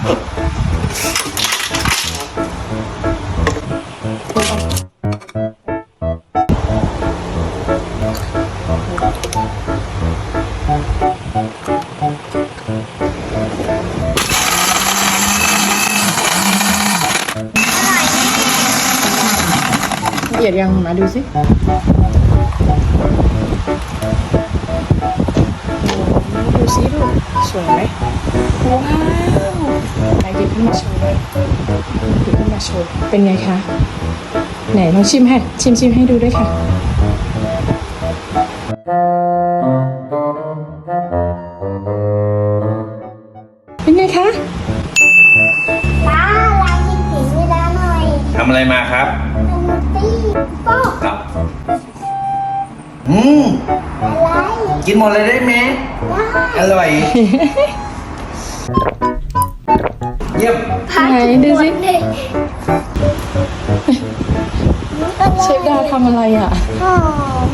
ละเอียดยังมาดูสิดูสิลูกสวยไหม ว้าวไหนหยิบขึ้นมาโชว์เลยหยิบขึ้นมาโชว์ เป็นไงคะไหนลองชิมให้ชิมชิมให้ดูด้วยค่ะเป็นไงคะป้าลายยิงถึงเวลาหน่อยทำอะไรมาครับทำมาตี้ป๊อกครับอืมอะไรกินหมดเลยได้ไหมว้าอร่อย เยี่ยมไหนดูสิเชฟดาทำอะไรอะ หอม